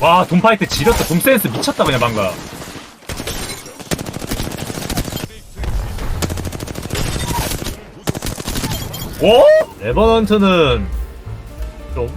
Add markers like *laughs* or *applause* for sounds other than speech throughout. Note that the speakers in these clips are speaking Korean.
와 돔파이트 지렸다 돔센스 미쳤다 그냥 방금 오? 레버넌트는 좀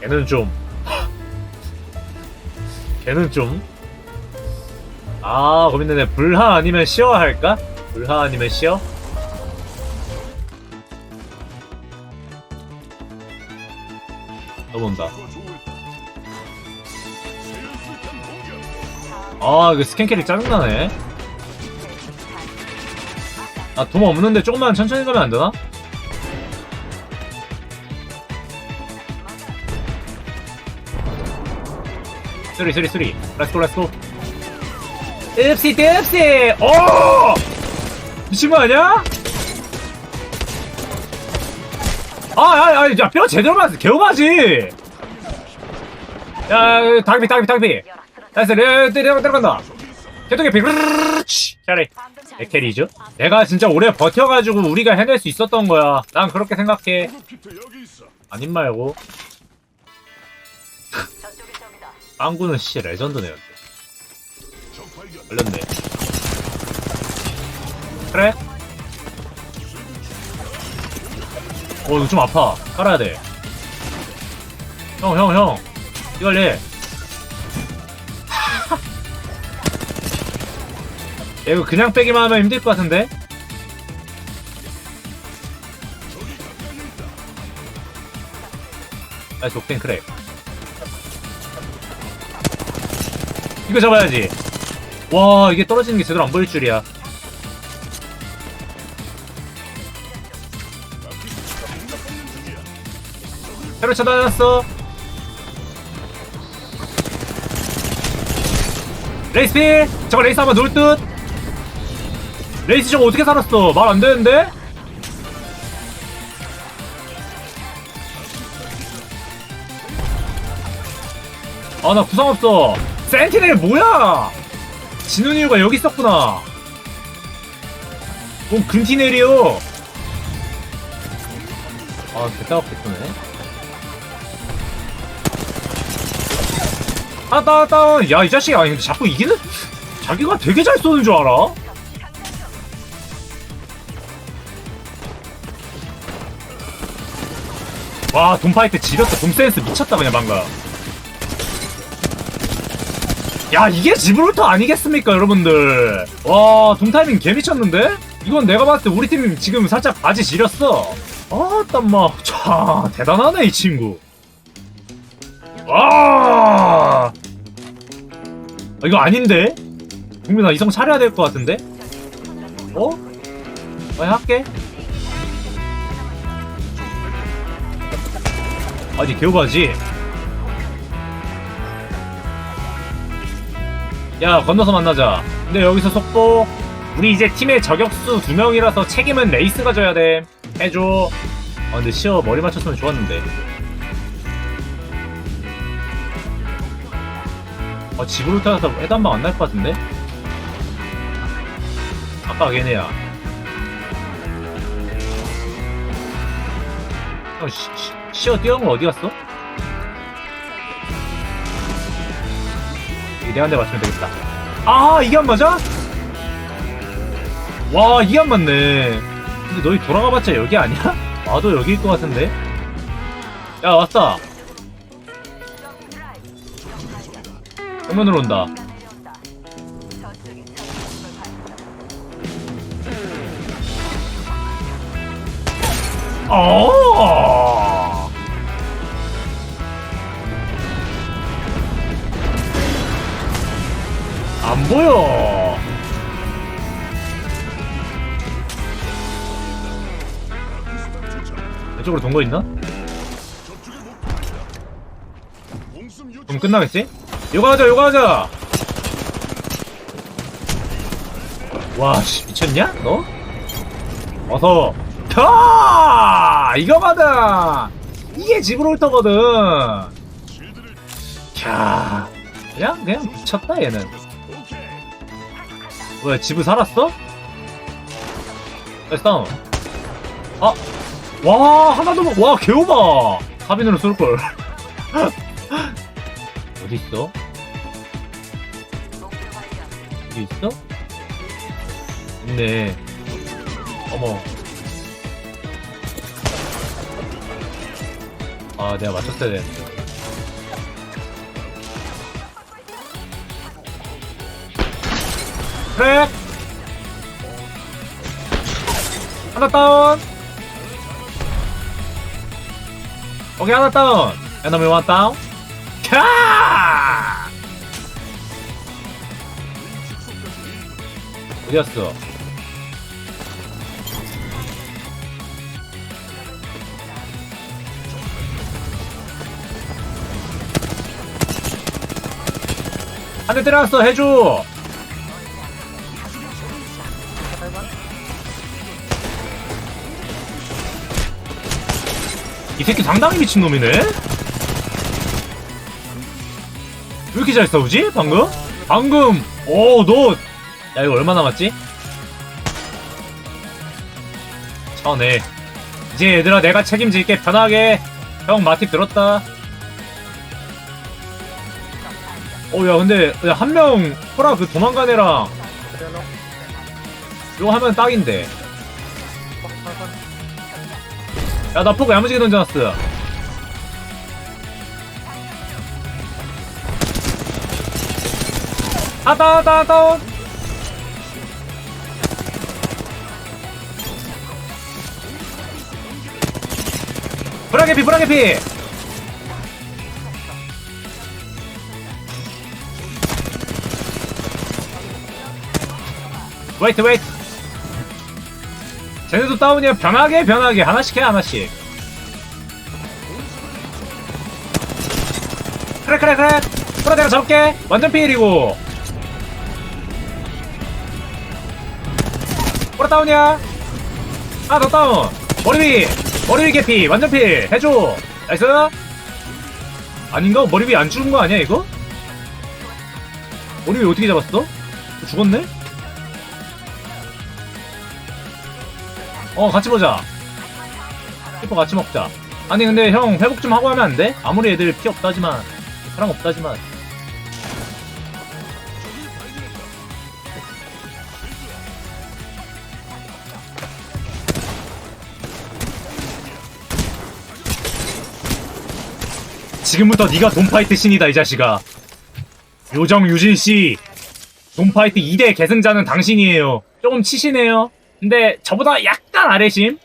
걔는 좀 *gasps* 걔는 좀 아, 고민되네. 불하 아니면 시어 할까? 불하 아니면 시어? 넘어온다. 아, 이거 스캔 캐릭 짜증나네. 아, 돈 없는데 조금만 천천히 가면 안 되나? 쓰리, 쓰리, 쓰리. 렛츠고, 렛츠고. 읍시, 읍시! 오! 미친 거 아니야? 아, 아, 아, 야, 뼈 제대로 맞았어. 개오바지! 야, 닭비, 닭비, 닭비. 나이스, 레, 내려, 내려간다. 개똥개 비, 그렇지. 캐리. 내 캐리죠? 내가 진짜 오래 버텨가지고 우리가 해낼 수 있었던 거야. 난 그렇게 생각해. 아님 말고. 빵구는 씨 레전드네요. 걸렸네. 그래? 어, 이거 좀 아파. 깔아야 돼. 형, 형, 형. 이걸 해. 이거 그냥 빼기만 하면 힘들 것 같은데? 나이스 옥텐 크랙. 이거 잡아야지. 와, 이게 떨어지는 게 제대로 안 보일 줄이야. 새로 차단했어. 레이스필! 저거 레이스 한번 놓을 듯? 레이스 저거 어떻게 살았어? 말 안 되는데? 아, 나 구상 없어. 센티넬 뭐야? 지는 이유가 여기 있었구나. 뭔 근티넬이요? 아, 개따갑겠네. 아, 따, 따, 야, 이 자식이 아니, 근데 자꾸 이기는? 자기가 되게 잘 쏘는 줄 알아? 와, 돔파이트 지렸다. 돔센스 미쳤다, 그냥 방금. 야, 이게 지브롤터 아니겠습니까, 여러분들? 와, 돔타이밍 개 미쳤는데? 이건 내가 봤을 때 우리 팀 지금 살짝 바지 지렸어. 아, 땀마. 자, 대단하네, 이 친구. 와! 아, 이거 아닌데? 국민아, 이성 차려야 될 것 같은데? 어? 아니, 할게. 아니, 개우가지? 야, 건너서 만나자. 근데 여기서 속보. 우리 이제 팀의 저격수 두 명이라서 책임은 레이스가 져야 돼. 해줘. 아, 근데 시어 머리 맞췄으면 좋았는데. 아, 집으로 타서 해도 한방 안 날 것 같은데? 아까 걔네야. 어, 시, 시, 시어 뛰어온 거 어디 갔어? 이대 한대 맞추면 되겠다. 아, 이게 안 맞아? 와, 이게 안 맞네. 근데 너희 돌아가봤자 여기 아니야? *laughs* 나도 여기일 것 같은데? 야, 왔다. 정면으로 온다. 어. 안 보여. 이쪽으로 돈 거 있나? 그럼 끝나겠지? 요거 하자, 요거 하자! 와, 씨, 미쳤냐? 너? 어서! 캬! 이거 받아! 이게 지브롤터거든! 캬. 그냥, 그냥 미쳤다, 얘는. 뭐야, 지브 살았어? 다운. 아! 와, 하나도 못, 와, 개오바! 카빈으로 쏠걸. 어딨어? 여기 있어? 있네. 어머. 아, 내가 맞췄어야 되는데. 그래! 하나 다운! 오케이, 하나 다운! 에너미 원 다운! 캬! 어디였어? 한 대 때려놨어 해줘 새끼 상당히 미친놈이네? 왜 이렇게 잘 싸우지 방금? 방금! 오 너 야 이거 얼마 남았지? 천에. 이제 얘들아 내가 책임질게. 편하게. 형 마팁 들었다. 어야 근데 한명 호라 그 도망간 애랑. 이거 하면 딱인데 야나 포그 야무지게 던져놨어 아따 아따 아따 브라게 피 브라게 피 웨이트 웨이트 쟤네도 다운이야. 변하게 변하게. 하나씩 해 하나씩. 그래 그래 그래. 그래 내가 잡을게. 완전 피일이고. 그래 다운이야? 하나 더 다운. 머리 위. 머리 위 개피. 완전 필 해줘. 나이스. 아닌가? 머리 위 안 죽은 거 아니야 이거? 머리 위 어떻게 잡았어? 죽었네? 어 같이 보자. 키퍼 같이 먹자. 아니 근데 형 회복 좀 하고 하면 안 돼? 아무리 애들 피 없다지만 사람 없다지만. 지금부터 네가 돈파이트 신이다 이 자식아. 요정 유진씨 돈파이트 2대 계승자는 당신이에요. 조금 치시네요. 근데 저보다 약 간 아래심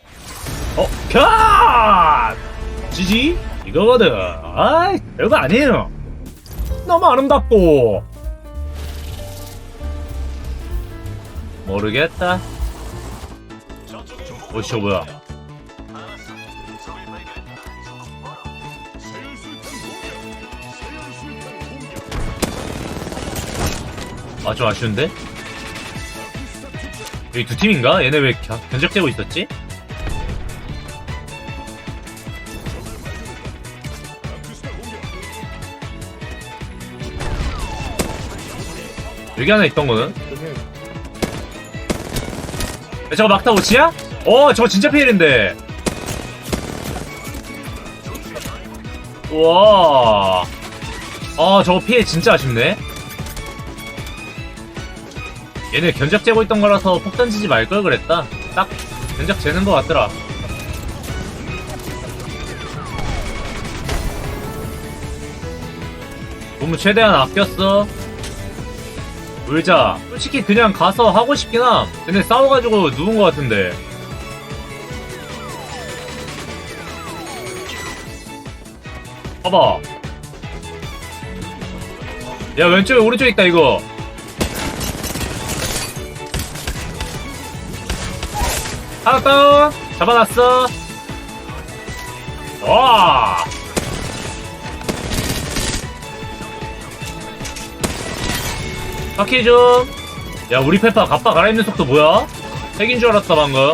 어? 컷! 지지? 이거거든 아이 별거 아니에요 너무 아름답고 모르겠다 어씨 뭐야 아좀 아쉬운데? 여기 두 팀인가? 얘네 왜 견- 견적되고 있었지? 여기 하나 있던 거는? 야, 저거 막타 오치야? 어, 저거 진짜 피해인데. 우와. 아, 저거 피해 진짜 아쉽네. 얘네 견적 재고 있던 거라서 폭 던지지 말 걸 그랬다. 딱 견적 재는 거 같더라. 너무 최대한 아꼈어. 울자. 솔직히 그냥 가서 하고 싶긴 함. 근데 싸워가지고 누운 거 같은데. 봐봐. 야 왼쪽에 오른쪽에 있다 이거. 하나 다운 잡아놨어. 와. 바퀴 좀야 우리 페파 갑바 갈아입는 속도 뭐야? 핵인 줄 알았다 방금.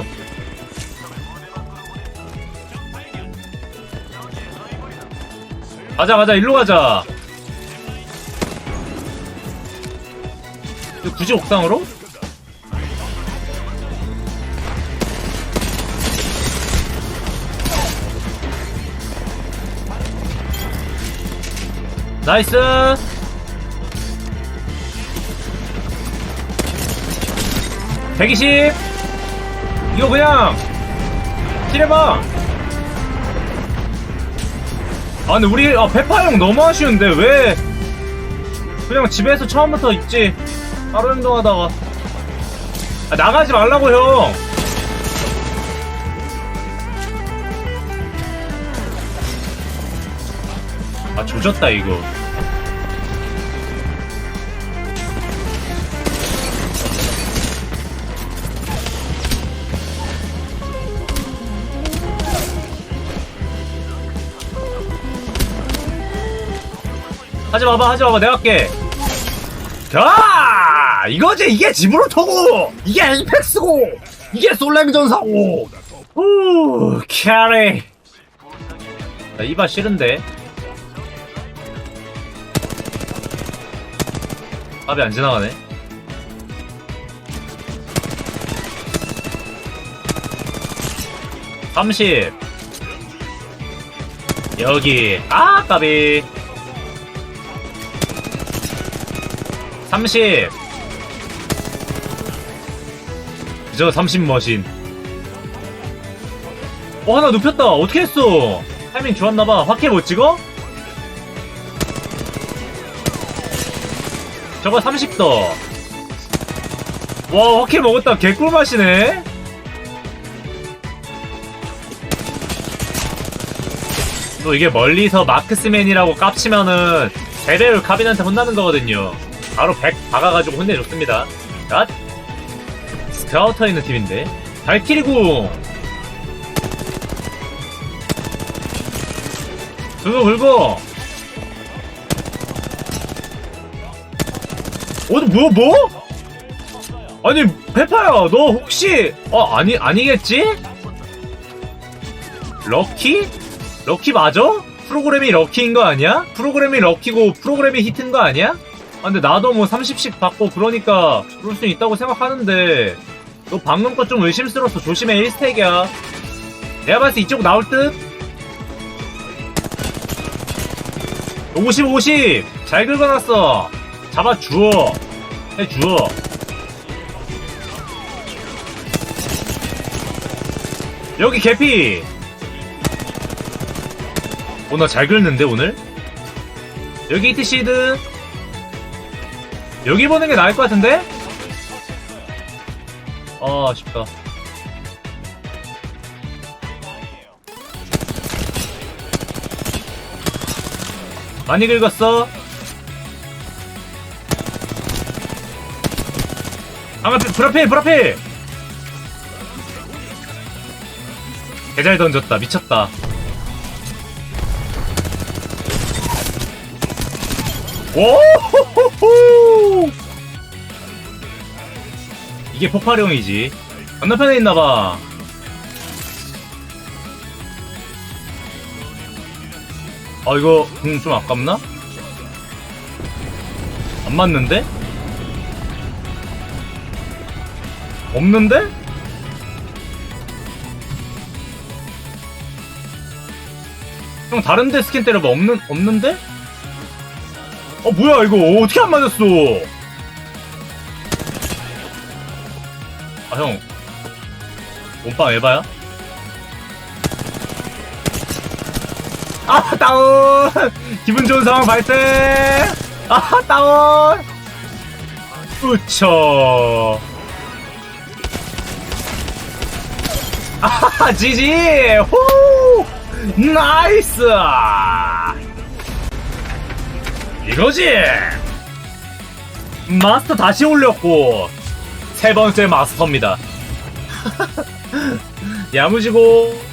가자 가자. 일로 가자. 굳이 옥상으로? 나이스. (120) 이거 그냥 킬해봐! 아 근데 우리 아 페파 형 너무 아쉬운데 왜 그냥 집에서 처음부터 있지? 하루 행동하다가. 아, 나가지 말라고 형! 아 조졌다 이거 하지 마봐 하지 마봐 내가 할게. 자 이거지 이게 지브로터고 이게 에이펙스고 이게 솔랭전사고 후 캐리. 나 이바 싫은데. 밥이 안 지나가네. 삼십. 여기. 아 까비 30 그저 30 머신. 어 하나 눕혔다. 어떻게 했어? 타이밍 좋았나봐. 확해 못 찍어? 저거 30더. 와 확해 먹었다. 개꿀맛이네. 또 이게 멀리서 마크스맨이라고 깝치면은 베베를 카빈한테 혼나는 거거든요 바로 100 박아가지고 혼내줬습니다. 갓! 스카우터 있는 팀인데. 발키리궁! 그거 긁어! 어, 뭐, 뭐? 아니, 페파야, 너 혹시, 어, 아니, 아니겠지? 럭키? 럭키 맞아? 프로그램이 럭키인 거 아니야? 프로그램이 럭키고 프로그램이 히트인 거 아니야? 아, 근데 나도 뭐 30씩 받고 그러니까 그럴 수 있다고 생각하는데 너 방금 거 좀 의심스러웠어. 조심해. 1스택이야. 내가 봤을 때 이쪽 나올 듯? 50 50! 잘 긁어놨어. 잡아주어 해주어 여기 개피. 오나 잘 긁는데 오늘? 여기 히트시드 여기 보는 게 나을 것 같은데? 아, 아쉽다. 많이 긁었어. 아마 브라필, 브라필! 개잘 던졌다. 미쳤다. 오호호호! 이게 폭발형이지. 건너편에 있나봐. 아, 이거, 음, 좀 아깝나? 안 맞는데? 없는데? 형, 다른데 스킨 때려봐. 없는, 없는데? 어 뭐야 이거? 어떻게 안 맞았어? 아 형. 몸빵 에바야? 아 다운! 기분 좋은 상황 발생! 아 다운! 우쳐. 아 지지! 호! 나이스 이거지! 마스터 다시 올렸고 세 번째 마스터입니다. *laughs* 야무지고